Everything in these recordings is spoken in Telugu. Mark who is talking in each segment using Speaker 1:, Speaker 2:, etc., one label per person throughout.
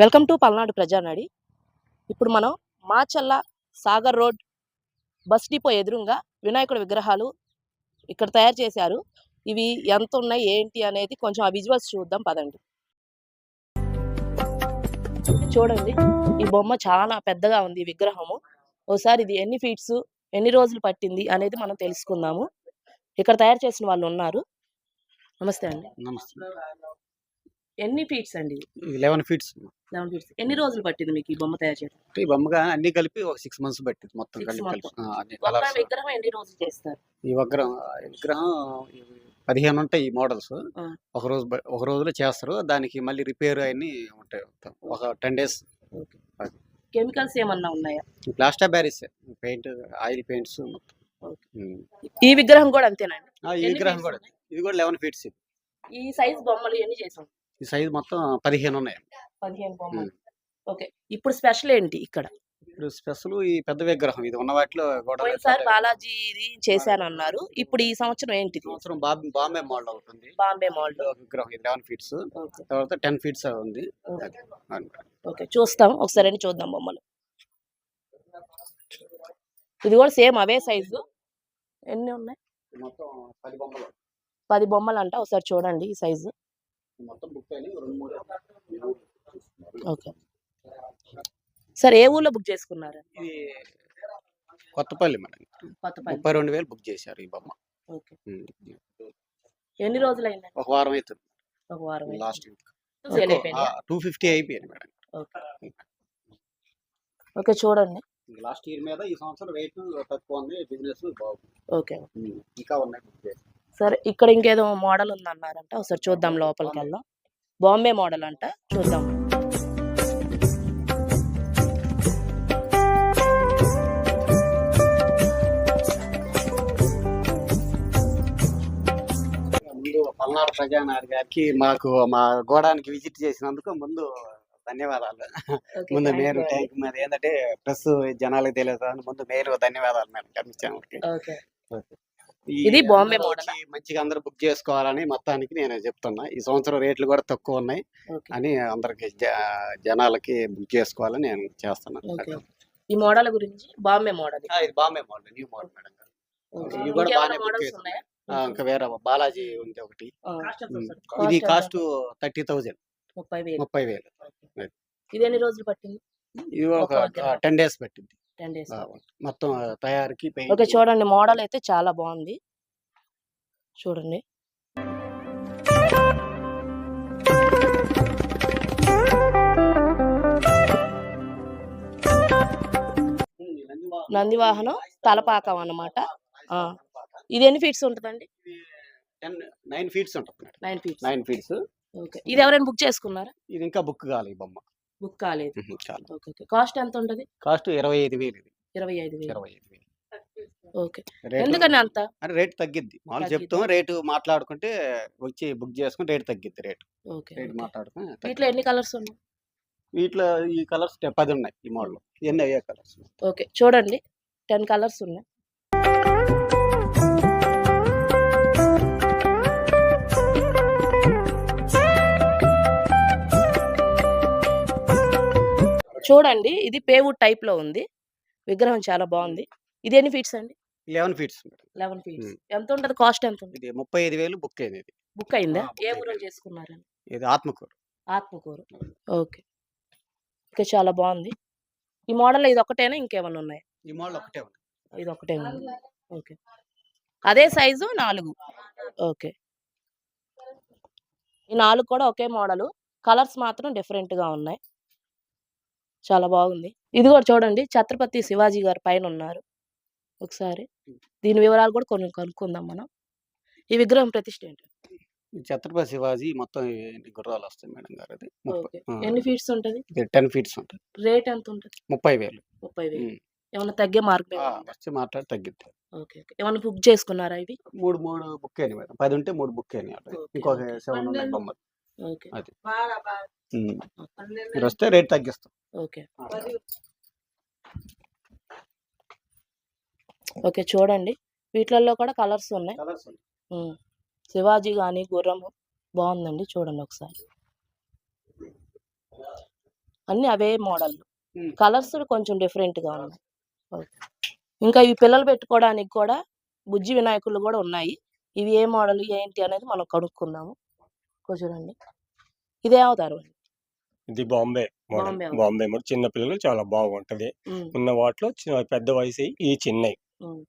Speaker 1: Welcome to Palnadu ప్రజానాడి. ఇప్పుడు మనం Macherla Sagar road bus depot ఎదురుగా వినాయకుడి విగ్రహాలు ఇక్కడ తయారు చేశారు. ఇవి ఎంత ఉన్నాయి ఏంటి అనేది కొంచెం ఆ విజువల్స్ చూద్దాం పదండి. చూడండి ఈ బొమ్మ చాలా పెద్దగా ఉంది విగ్రహము. ఒకసారి ఇది ఎన్ని ఫీట్స్ ఎన్ని రోజులు పట్టింది అనేది మనం తెలుసుకుందాము. ఇక్కడ తయారు చేసిన వాళ్ళు ఉన్నారు. నమస్తే అండి.
Speaker 2: నమస్తే.
Speaker 1: ఎన్ని ఫీట్స్ అండి
Speaker 2: లెవెన్ ఫీట్స్
Speaker 1: లెవెన్ ఫీట్స్ ఎన్ని రోజులు పట్టింది మీకు ఈ బొమ్మ తయారు చేయడం?
Speaker 2: ఈ బొమ్మగా అన్ని కలిపి ఒక సిక్స్ మంత్స్ పట్టింది మొత్తం కలిపి
Speaker 1: విగ్రహం ఎన్ని రోజులు చేస్తారు?
Speaker 2: ఈ విగ్రహం విగ్రహం పదిహేను ఉంటాయి ఈ మోడల్స్. ఒక రోజు ఒక రోజులో చేస్తారు. దానికి మళ్ళీ రిపేర్ అన్ని ఉంటాయి. ఒక టెన్ డేస్
Speaker 1: కెమికల్స్ ఏమన్నా ఉన్నాయా?
Speaker 2: ప్లాస్టర్ బ్యారీస్ పెయింట్ ఆయిల్ పెయింట్స్.
Speaker 1: ఈ విగ్రహం కూడా అంతేనండి
Speaker 2: ఆ, ఈ విగ్రహం కూడా? ఇది కూడా లెవెన్ ఫీట్స్
Speaker 1: ఈ సైజ్ బొమ్మలు ఎన్ని చేసాం
Speaker 2: ఈ సైజ్ మొత్తం పదిహేను ఉన్నాయి.
Speaker 1: పదిహేను బొమ్మలు ఓకే. ఇప్పుడు స్పెషల్ ఏంటి ఇక్కడ?
Speaker 2: ఇప్పుడు స్పెషల్ ఈ పెద్ద విగ్రహం. ఇది ఉన్న వాటిలో
Speaker 1: బాలాజీ ఇది చేశాను అన్నారు. ఇప్పుడు ఈ సంవత్సరం ఏంటిది
Speaker 2: సంవత్సరం బాంబే మోడల్ అవుతుంది.
Speaker 1: బాంబే మోడల్.
Speaker 2: విగ్రహం ఇది లెవెన్ ఫీట్స్. తర్వాత టెన్ ఫీట్స్ ఉంది.
Speaker 1: ఓకే. చూస్తాం. ఒకసారి చూద్దాం బొమ్మలు ఇది కూడా సేమ్ అవే సైజు. ఎన్ని ఉన్నాయి?
Speaker 2: మొత్తం పది బొమ్మలు.
Speaker 1: పది బొమ్మలు అంట ఒకసారి చూడండి ఈ సైజు.
Speaker 2: మొత్తం బుక్ అయినాయి. రెండు మూడు
Speaker 1: ఓకే. సార్ ఏ ఊర్లో బుక్ చేసుకున్నారు?
Speaker 2: ఇది కొత్తపల్లి మేడం.
Speaker 1: కొత్తపల్లి.
Speaker 2: ముప్పై రెండు వేలు బుక్ చేశారు ఈ బొమ్మ.
Speaker 1: ఓకే. ఎన్ని రోజులు అయిందండి
Speaker 2: ఒక వారం అవుతుంది.
Speaker 1: ఒక వారం
Speaker 2: లాస్ట్ టూ ఫిఫ్టీ అయిపోయింది? మేడం.
Speaker 1: ఓకే. ఓకే చూడండి.
Speaker 2: లాస్ట్ ఇయర్ మీద ఈ సంవత్సరం రేట్ తక్కువ ఉంది. బిజినెస్ బాగుంది.
Speaker 1: ఓకే.
Speaker 2: ఇంకా ఉన్నాయి బుక్ చేసి.
Speaker 1: సరే ఇక్కడ ఇంకేదో మోడల్ ఉంది అన్నారంట ఒకసారి చూద్దాం లోపలికి వెళ్దాం బాంబే మోడల్ అంట. చూద్దాం.
Speaker 2: ముందు పల్నాడు ప్రజానాథ్ గారికి మాకు మా గోడానికి విజిట్ చేసినందుకు ముందు ధన్యవాదాలు. ముందు మీరు మీద ఏంటంటే ప్రెస్ జనాలకు తెలియదు ముందు మీరు ధన్యవాదాలు మేడం
Speaker 1: ఓకే.
Speaker 2: ఈ
Speaker 1: ఇది బాంబే మోడలా?
Speaker 2: మంచిగా అందరూ బుక్ చేసుకోవాలని మొత్తానికి నేను చెప్తున్నా. ఈ సంవత్సరం రేట్లు కూడా తక్కువ ఉన్నాయి అని అందరికి జ- జనాలకి బుక్ చేసుకోవాలని నేను చేస్తున్నాను.
Speaker 1: ఈ మోడల్ గురించి బాంబే మోడల్
Speaker 2: ఇది. Bombay model new model madam. ఇవి కూడా బాగానే.
Speaker 1: ఉన్నాయా?
Speaker 2: ఆ, ఇంకా వేరే బాలాజీ ఉంది ఒకటి. ఇది? Cost thirty thousand.
Speaker 1: ముప్పై వేలు.
Speaker 2: ముప్పై వేలు.
Speaker 1: ఇది ఎన్ని రోజులు పట్టింది?
Speaker 2: ఇది ఒక. టెన్ డేస్ పట్టింది.
Speaker 1: టెన్ డేస్
Speaker 2: మొత్తం తయారీకి
Speaker 1: ఓకే చూడండి మోడల్ అయితే చాలా బాగుంది. చూడండి. నంది వాహనం తలపాకం అన్నమాట. ఆ. ఇది ఎన్ని ఫీట్స్ ఉంటుందండి?
Speaker 2: నైన్ ఫీట్స్ ఉంటుంది.
Speaker 1: Nine feets.
Speaker 2: Nine feets.
Speaker 1: Okay. ఇది ఎవరైనా బుక్ చేసుకున్నారా?
Speaker 2: ఇది ఇంకా బుక్ కావాలి ఈ బొమ్మ.
Speaker 1: బుక్ కాలేదు ఓకే ఓకే కాస్ట్ ఎంత ఉంటుంది
Speaker 2: కాస్ట్ ఇరవై ఐదు వేలు ఇది
Speaker 1: ఇరవై ఐదు వేలు.
Speaker 2: ఇరవై ఐదు వేలు.
Speaker 1: ఓకే. ఎందుకని అంత?
Speaker 2: అంటే రేట్ తగ్గిద్ది. మామూలు? చెప్తాం రేటు మాట్లాడుకుంటే వచ్చి బుక్ చేసుకుని రేట్ తగ్గిద్ది రేట్.
Speaker 1: Okay
Speaker 2: rate. మాట్లాడుకుని
Speaker 1: వీటిలో ఎన్ని కలర్స్ ఉన్నాయి?
Speaker 2: వీటిలో ఈ కలర్స్ పది ఉన్నాయి ఈ మోడల్. ఎన్ని అయ్యే కలర్స్?
Speaker 1: ఓకే చూడండి. టెన్ కలర్స్ ఉన్నాయి. చూడండి. ఇది పేవుడ్ టైప్లో ఉంది. విగ్రహం చాలా బాగుంది. ఇది ఎన్ని ఫీట్స్ అండి?
Speaker 2: Eleven feets
Speaker 1: eleven feets. ఎంత ఉంటుంది కాస్ట్ ఎంత ఉంది
Speaker 2: ఇది ముప్పై ఐదు వేలు బుక్ అయింది ఇది.
Speaker 1: బుక్ అయిందా? ఏ. ఊరు చేసుకున్నారని
Speaker 2: ఇది ఆత్మకూరు.
Speaker 1: ఆత్మకూరు. ఓకే. ఓకే చాలా బాగుంది. ఈ మోడల్ ఇది ఒకటేనా? ఇంకేమైనా ఉన్నాయి?
Speaker 2: ఈ మోడల్ ఒకటే ఉంది.
Speaker 1: ఇది ఒకటే ఉంది. ఓకే. అదే సైజు నాలుగు. ఓకే. ఈ నాలుగు కూడా ఒకే మోడలు. కలర్స్ మాత్రం different గా ఉన్నాయి. చాలా బాగుంది. ఇది కూడా చూడండి ఛత్రపతి శివాజీ గారు పైన ఉన్నారు. ఒకసారి దీని వివరాలు కూడా కొన్ని కనుక్కుందాం మనం. ఈ విగ్రహం ప్రతిష్ట ఏంటి?
Speaker 2: ఛత్రపతి శివాజీ మొత్తం గుర్రాలు వస్తాయి మేడం గారు అది
Speaker 1: ఎన్ని ఫీట్స్ ఉంటుంది?
Speaker 2: టెన్ ఫీట్స్ ఉంటుంది.
Speaker 1: రేట్ ఎంత ఉంటుంది?
Speaker 2: ముప్పై వేలు.
Speaker 1: ముప్పై వేలు. ఏమైనా తగ్గే
Speaker 2: వచ్చి మాట్లాడి తగ్గిద్ది.
Speaker 1: ఓకే ఏమైనా బుక్ చేసుకున్నారా ఇవి?
Speaker 2: మూడు మూడు బుక్ అయినాయి మేడం. పది ఉంటే మూడు బుక్ అయినాయి ఇంకొక. సెవెన్ ఉన్నాయి బొమ్మలు. అది. ఉమ్. మీరు వస్తే రేట్ తగ్గిస్తాం.
Speaker 1: ఓకే. ఓకే చూడండి. వీటిలలో కూడా కలర్స్ ఉన్నాయి. శివాజీ కానీ గుర్రము బాగుందండి చూడండి ఒకసారి. అన్ని అవే మోడల్. కలర్స్ కొంచెం different గా ఉన్నాయి. ఓకే. ఇంకా ఇవి పిల్లలు పెట్టుకోవడానికి కూడా బుజ్జి వినాయకులు కూడా ఉన్నాయి. ఇవి ఏ మోడల్ ఏంటి అనేది మనం కనుక్కుందాము. ఇదిగో చూడండి. ఇదే అవతారం
Speaker 3: ఇది బాంబే మోడల్.
Speaker 1: బాంబే
Speaker 3: మోడల్. చిన్న పిల్లలు చాలా బాగుంటది. ఉన్న వాటిలో పెద్ద వయసు ఈ చిన్నవి.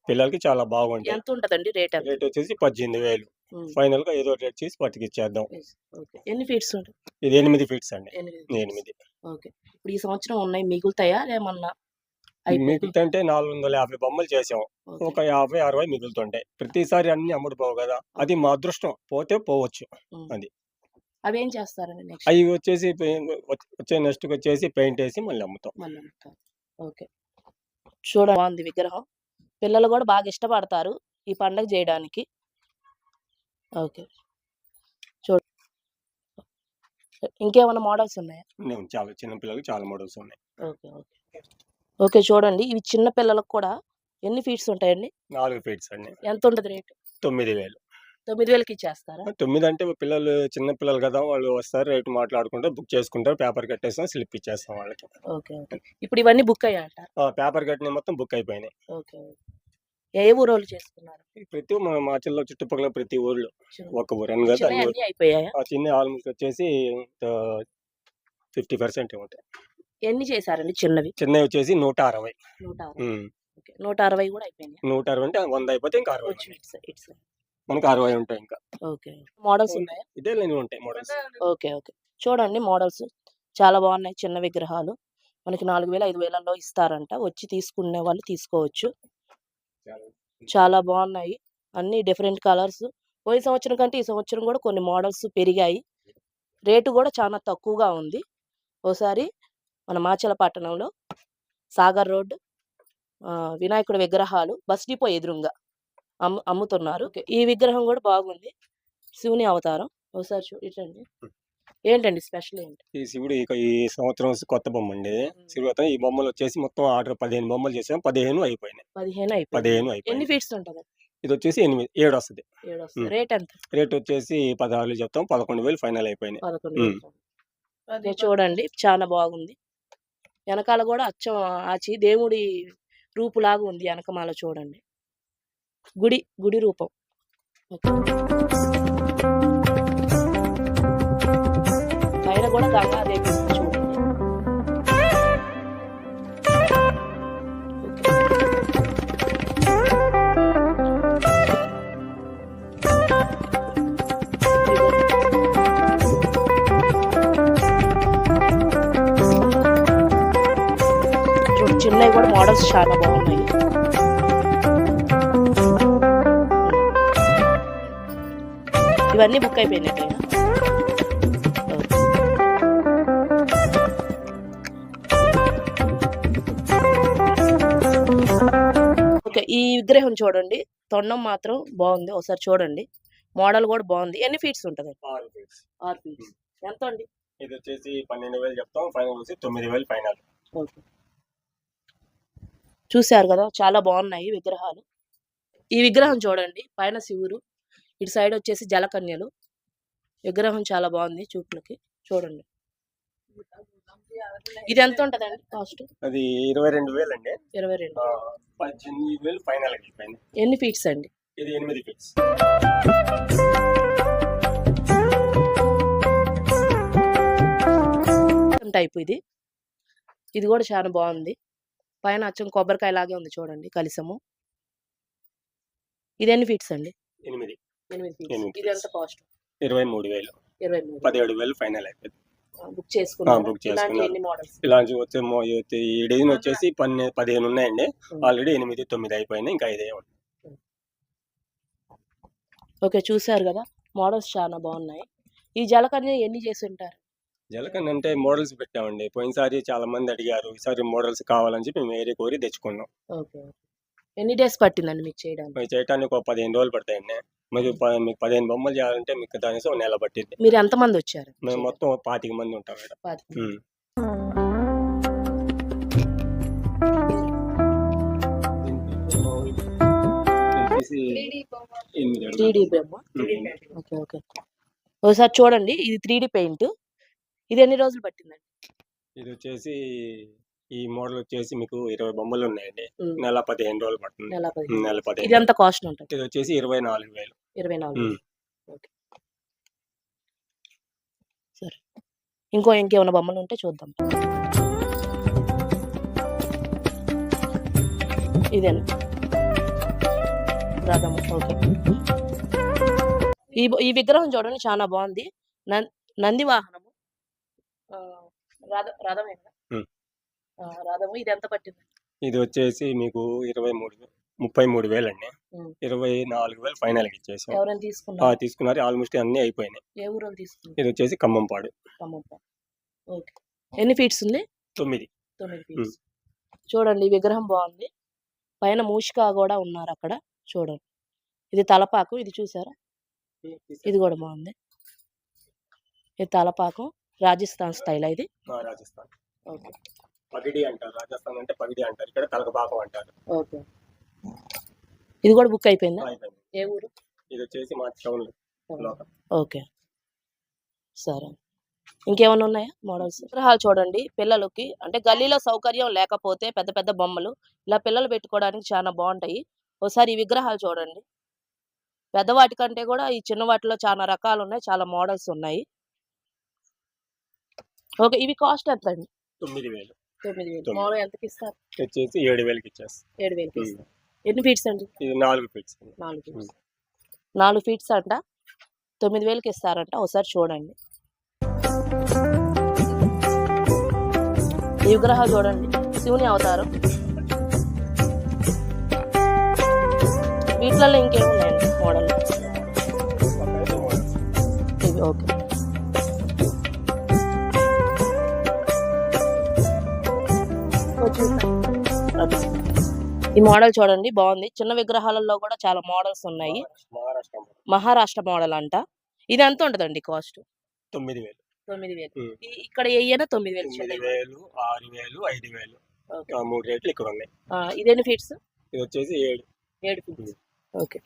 Speaker 3: పిల్లలకి చాలా బాగుంటాయి.
Speaker 1: ఎంత ఉంటదండి రేట్
Speaker 3: రేట్ వచ్చేసి పద్దెనిమిది వేలు. ఫైనల్గా ఏదో రేట్ చేసి పట్టుకి ఇచ్చేద్దాం
Speaker 1: yes, ఓకే. ఎన్ని ఫీట్స్
Speaker 3: ఇది ఎనిమిది ఫీట్స్ అండి.
Speaker 1: ఎనిమిది ఓకే. ఇప్పుడు ఈ సంవత్సరం ఉన్నాయి. మిగులుతాయా? అయిపోయినాయి?
Speaker 3: మిగులుతుంటే నాలుగు వందల యాభై బొమ్మలు చేసాం. ఒక యాభై అరవై మిగులుతుంటాయి. ప్రతిసారి అన్ని అమ్ముడు పోవు కదా. అది మా అదృష్టం. పోతే పోవచ్చు. అది.
Speaker 1: అవి ఏం చేస్తారండి నెక్స్ట్?
Speaker 3: అవి వచ్చేసి వచ్చే నెక్స్ట్ వచ్చేసి పెయింట్ వేసి మళ్ళీ అమ్ముతాం.
Speaker 1: మళ్ళీ అమ్ముతారు. ఓకే. చూడ బాగుంది విగ్రహం. పిల్లలు కూడా బాగా ఇష్టపడతారు ఈ పండగ చేయడానికి. ఓకే. చూడ ఇంకేమైనా మోడల్స్ ఉన్నాయా?
Speaker 3: నేను చాలా చిన్న పిల్లలకి చాలా మోడల్స్ ఉన్నాయి.
Speaker 1: Okay okay. ఓకే చూడండి. ఇవి చిన్న పిల్లలకు కూడా ఎన్ని ఫీట్స్ ఉంటాయండి?
Speaker 3: నాలుగు ఫీట్స్ అండి.
Speaker 1: ఎంత ఉంటుంది రేటు?
Speaker 3: తొమ్మిది వేలు.
Speaker 1: తొమ్మిది వేలకి ఇచ్చేస్తారా
Speaker 3: తొమ్మిది అంటే పిల్లలు చిన్న పిల్లలు కదా వాళ్ళు వస్తారు రేటు మాట్లాడుకుంటారు బుక్ చేసుకుంటారు పేపర్ కట్టేస్తాం స్లిప్ ఇచ్చేస్తాం వాళ్ళకి.
Speaker 1: Okay okay. ఇప్పుడు ఇవన్నీ బుక్ అయ్యాట
Speaker 3: ఆ పేపర్ కట్టిన మొత్తం బుక్ అయిపోయినాయి.
Speaker 1: ఓకే ఏ ఊరు వాళ్ళు చేసుకున్నారు?
Speaker 3: ప్రతి మా జిల్లా చుట్టుపక్కల ప్రతి ఊర్లో. ఒక ఊరు అని కదా
Speaker 1: అయిపోయాయా?
Speaker 3: చిన్న ఆల్మోస్ట్ వచ్చేసి ఫిఫ్టీ పర్సెంట్ ఉంటాయి.
Speaker 1: ఎన్ని చేశారండి చిన్నవి?
Speaker 3: చిన్నవి వచ్చేసి నూట అరవై.
Speaker 1: నూట అరవై. నూట అరవై కూడా అయిపోయినాయి?
Speaker 3: నూట అరవై అంటే వంద అయిపోతే ఇంకా అరవై
Speaker 1: ఇట్స్.
Speaker 3: మనకు అరవై ఉంటాయి ఇంకా.
Speaker 1: ఓకే. మోడల్స్ ఉన్నాయా?
Speaker 3: ఇదే లేని ఉంటాయి మోడల్స్.
Speaker 1: Okay okay. చూడండి మోడల్స్. చాలా బాగున్నాయి చిన్న విగ్రహాలు. మనకి నాలుగు వేల ఐదు వేలలో ఇస్తారంట. వచ్చి తీసుకునే వాళ్ళు తీసుకోవచ్చు. చాలా బాగున్నాయి. అన్ని డిఫరెంట్ కలర్స్. పోయిన సంవత్సరం కంటే ఈ సంవత్సరం కూడా కొన్ని మోడల్స్ పెరిగాయి. రేటు కూడా చాలా తక్కువగా ఉంది. ఓసారి మన మాచల పట్టణంలో సాగర్ రోడ్ వినాయకుడి విగ్రహాలు బస్ డిపో ఎదురుగా. అమ్ము అమ్ముతున్నారు. ఈ విగ్రహం కూడా బాగుంది. శివుని అవతారం. ఒకసారి చూ ఇటండి. ఏంటండి స్పెషల్ ఏంటి?
Speaker 3: ఈ శివుడు ఇక ఈ సంవత్సరం కొత్త బొమ్మ అండి శివుడు ఈ బొమ్మలు వచ్చేసి మొత్తం ఆర్డర్ పదిహేను బొమ్మలు చేసాం. పదిహేను అయిపోయినాయి.
Speaker 1: పదిహేను
Speaker 3: పదిహేను
Speaker 1: ఎన్ని ఫీట్స్ ఉంటుంది?
Speaker 3: ఇది వచ్చేసి ఎనిమిది ఏడు వస్తుంది.
Speaker 1: రేట్ ఎంత?
Speaker 3: రేట్ వచ్చేసి పదహారు చెప్తాం. పదకొండు వేలు ఫైనల్ అయిపోయినాయి.
Speaker 1: అదే చూడండి. చాలా బాగుంది. వెనకాల కూడా అచ్చం ఆచి దేవుడి రూపులాగా ఉంది. వెనకమాల చూడండి. గుడి గుడి రూపం ఓకే. ఇవన్నీ బుక్ అయిపోయినట్టే ఓకే ఈ విగ్రహం చూడండి. తొండం మాత్రం బాగుంది. ఒకసారి చూడండి. మోడల్ కూడా బాగుంది. ఎన్ని ఫీట్స్ ఉంటుంది.
Speaker 3: ఆరు
Speaker 1: ఫీట్స్ ఎంత అండి?
Speaker 3: ఇది వచ్చేసి పన్నెండు వేలు చెప్తాం. ఫైనల్ వచ్చి తొమ్మిది వేలు ఫైనల్.
Speaker 1: ఓకే. చూశారు కదా? చాలా బాగున్నాయి విగ్రహాలు. ఈ విగ్రహం చూడండి. పైన శివుడు. ఇటు సైడ్ వచ్చేసి జలకన్యలు. విగ్రహం చాలా బాగుంది చూపులకి చూడండి. ఇది ఎంత ఉంటదండి కాస్ట్?
Speaker 3: అది ఇరవై రెండు వేలు అండి
Speaker 1: ఇరవై రెండు
Speaker 3: పద్దెనిమిది వేలు ఫైనల్
Speaker 1: ఎన్ని ఫీట్స్ అండి?
Speaker 3: ఇది ఎనిమిది ఫీట్స్.
Speaker 1: టైప్ ఇది. ఇది కూడా చాలా బాగుంది. పైన అచ్చం కొబ్బరికాయ లాగే ఉంది చూడండి కలిసము. ఇది ఎన్ని ఫీట్స్ అండి?
Speaker 3: ఎనిమిది.
Speaker 1: ఎనిమిది ఇది. ఎంత కాస్ట్
Speaker 3: ఇరవై మూడు వేలు.
Speaker 1: ఇరవై మూడు.
Speaker 3: పదిహేడు వేలు ఫైనల్ అయిపోయింది.
Speaker 1: బుక్ చేసుకున్నాను
Speaker 3: book
Speaker 1: ఇలాంటి
Speaker 3: చేసుకున్నాను.
Speaker 1: ఎన్ని మోడల్స్
Speaker 3: ఇలాంటి వచ్చే మో- ఈ- ఈ డిజైన్ వచ్చేసి పన్నె పదిహేను ఉన్నాయండి. ఆల్రెడీ ఎనిమిది తొమ్మిది అయిపోయినాయి. ఇంకా ఐదే ఉన్నాయి.
Speaker 1: ఓకే చూసారు కదా? మోడల్స్ చాలా బాగున్నాయి. ఈ జలకన్య ఎన్ని చేసి ఉంటారు?
Speaker 3: జలకన్ అంటే మోడల్స్ పెట్టామండి. పోయినసారి చాలా మంది అడిగారు ఈసారి మోడల్స్ కావాలని చెప్పి మేము ఏరి కోరి తెచ్చుకున్నాం.
Speaker 1: ఓకే ఎన్ని డేస్ పట్టిందండి మీకు చేయడానికి?
Speaker 3: అవి చేయడానికి ఒక పదిహేను రోజులు పడతాయండి. ప- మీకు పదిహేను బొమ్మలు చేయాలంటే మీకు ఒక నెల పట్టింది
Speaker 1: మీరు ఎంతమంది వచ్చారు?
Speaker 3: మేము మొత్తం ఒక పాతిక మంది ఉంటాం ఇక్కడ.
Speaker 1: 3D బ్రహ్మ
Speaker 3: ఉమ్.
Speaker 1: Okay okay. ఒకసారి చూడండి. ఇది త్రీ పెయింట్. ఇది ఎన్ని రోజులు పట్టిందండి?
Speaker 3: ఇది వచ్చేసి ఈ మోడల్ వచ్చేసి మీకు ఇరవై బొమ్మలు ఉన్నాయండి. నెల పదిహేను రోజులు పడుతుంది.
Speaker 1: నెల పదిహేను కాస్ట్ ఉంటుంది.
Speaker 3: ఇది వచ్చేసి ఇరవై నాలుగు వేలు.
Speaker 1: ఇరవై నాలుగు సరే. ఇంకో ఇంకేమైనా బొమ్మలు ఉంటే చూద్దాం. ఇదేనా? ఓకే. ఈ ఈ విగ్రహం చూడండి చాలా బాగుంది. నంది వాహనము. ఆ, రథ రథము ఇది ఎంత పట్టింది?
Speaker 3: ఇది వచ్చేసి మీకు ఇరవై మూడు ముప్పై మూడు వేలు అండి. ఇరవై నాలుగు వేలు ఫైనల్ ఇచ్చేసాం.
Speaker 1: ఎవరైనా తీసుకున్నారు?
Speaker 3: తీసుకున్నారు. ఆల్మోస్ట్ అన్ని అయిపోయినాయి.
Speaker 1: ఏ ఊరు తీసుకున్నారు?
Speaker 3: ఇది వచ్చేసి ఖమ్మంపాడు
Speaker 1: ఖమ్మంప ఓకే. ఎన్ని ఫీట్స్ ఉంది?
Speaker 3: తొమ్మిది.
Speaker 1: తొమ్మిది ఫీట్స్. చూడండి విగ్రహం బాగుంది. పైన మూషిక కూడా ఉన్నారు అక్కడ. చూడండి. ఇది తలపాకు. ఇది చూసారా? ఇది కూడా బాగుంది. ఇది తలపాకు. రాజస్థాన్ స్టైల్ ఇది.
Speaker 3: రాజస్థాన్.
Speaker 1: ఓకే.
Speaker 3: పగిడి అంటారు రాజస్థాన్ అంటే పగిడి అంటారు ఇక్కడ తలకపాకం అంటారు.
Speaker 1: ఓకే. ఇది కూడా బుక్ అయిపోయిందా?
Speaker 3: అయిపోయింది.
Speaker 1: ఏ ఊరు?
Speaker 3: ఇది వచ్చేసి మా టౌన్ లోకల్
Speaker 1: ఓకే. సరే. ఇంకేమైనా ఉన్నాయా మోడల్స్ విగ్రహాలు చూడండి పిల్లలకి అంటే గల్లీలో సౌకర్యం లేకపోతే పెద్ద పెద్ద బొమ్మలు ఇలా పిల్లలు పెట్టుకోవడానికి చాలా బాగుంటాయి. ఒకసారి ఈ విగ్రహాలు చూడండి. పెద్దవాటి కంటే కూడా ఈ చిన్న వాటిలో చాలా రకాలు ఉన్నాయి చాలా మోడల్స్ ఉన్నాయి. ఓకే ఇవి కాస్ట్ ఎంత అండి
Speaker 3: తొమ్మిది వేలు.
Speaker 1: తొమ్మిది వేలు. మామూలుగా ఎంతకి ఇస్తారు?
Speaker 3: వచ్చేసి ఏడు వేలకి ఇచ్చేస్తాం.
Speaker 1: ఏడు వేలకి. ఇస్తారు. ఎన్ని ఫీట్స్ అండి?
Speaker 3: ఇది నాలుగు ఫీట్స్
Speaker 1: నాలుగు. ఫీట్స్ నాలుగు ఫీట్స్ అంట. తొమ్మిది వేలకి ఇస్తారంట. ఒకసారి చూడండి. ఈ విగ్రహాలు చూడండి. శివుని అవతారం. వీటిలలో ఇంకేమున్నాయండి మోడల్ ఇవి ఓకే. ఈ మోడల్ చూడండి బాగుంది. చిన్న విగ్రహాలలో కూడా చాలా మోడల్స్ ఉన్నాయి.
Speaker 3: మహారాష్ట్ర
Speaker 1: మోడల్. అంట. ఇది ఎంత ఉంటదండి కాస్ట్?
Speaker 3: తొమ్మిది వేలు.
Speaker 1: తొమ్మిది వేలు. ఇక్కడ ఏయైనా తొమ్మిది వేలు.
Speaker 3: వేలు ఆరు వేలు ఐదు వేలు. మూడు రేట్లు ఇక్కడ ఉన్నాయి
Speaker 1: ఆ, ఇదేని ఫీట్స్
Speaker 3: ఇది వచ్చేసి ఏడు.
Speaker 1: ఏడు ఫీట్స్ ఓకే.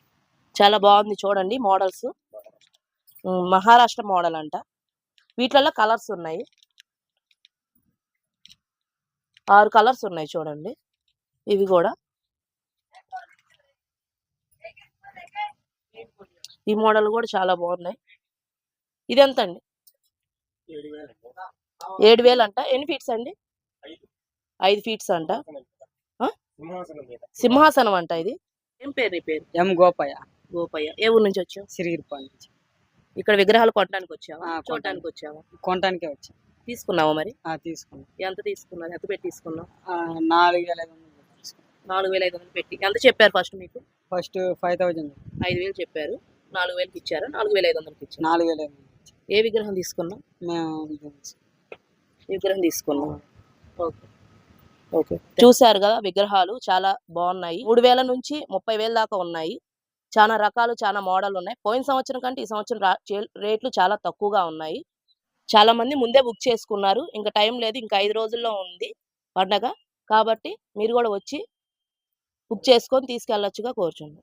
Speaker 1: చాలా బాగుంది చూడండి మోడల్స్. మహారాష్ట్ర మోడల్ అంట. వీటిలలో కలర్స్ ఉన్నాయి. ఆరు కలర్స్ ఉన్నాయి చూడండి. ఇవి కూడా. ఈ మోడల్ కూడా చాలా బాగున్నాయి. ఇది ఎంత అండి
Speaker 3: ఏడు వేలు
Speaker 1: అంట ఎన్ని ఫీట్స్ అండి?
Speaker 3: ఐదు.
Speaker 1: ఫీట్స్ అంట?
Speaker 3: సింహాసనం మీద
Speaker 1: సింహాసనం అంట ఇది. ఏం పేరు నీ పేరు?
Speaker 4: ఎం గోపయ్య.
Speaker 1: గోపయ్య. ఏ ఊరు నుంచి వచ్చావు?
Speaker 4: సిరిగిరిపల్లి నుంచి.
Speaker 1: ఇక్కడ విగ్రహాలు కొట్టడానికి వచ్చావా?
Speaker 4: ఆ, కొనడానికి.
Speaker 1: చూడటానికి వచ్చావా?
Speaker 4: కొనటానికే వచ్చి.
Speaker 1: తీసుకున్నావా మరి?
Speaker 4: తీసుకున్నాం.
Speaker 1: ఎంత తీసుకున్నావు? ఎంత పెట్టి తీసుకున్నావు?
Speaker 4: నాలుగు వేల ఐదు వందలు తీసుకున్నాం.
Speaker 1: నాలుగు వేల ఐదు వందలు పెట్టి. ఎంత చెప్పారు ఫస్ట్ మీకు?
Speaker 4: First five thousand.
Speaker 1: ఐదు వేలు చెప్పారు. నాలుగు వేలకి ఇచ్చారు? నాలుగు వేల ఐదు వందలకి ఇచ్చారు?
Speaker 4: నాలుగు వేల.
Speaker 1: ఏ విగ్రహం
Speaker 4: మేము తీసుకున్నాం.
Speaker 1: విగ్రహం తీసుకున్నాం. ఓకే. ఓకే. చూశారు కదా విగ్రహాలు చాలా బాగున్నాయి. మూడు వేల నుంచి ముప్పై వేల దాకా ఉన్నాయి. చాలా రకాలు చాలా మోడల్ ఉన్నాయి. పోయిన సంవత్సరం కంటే ఈ సంవత్సరం రేట్లు చాలా తక్కువగా ఉన్నాయి. చాలా మంది ముందే బుక్ చేసుకున్నారు. ఇంకా టైం లేదు ఇంకా ఐదు రోజుల్లో ఉంది పండగ. కాబట్టి మీరు కూడా వచ్చి బుక్ చేసుకొని తీసుకెళ్ళొచ్చుగా కోరుచున్నాను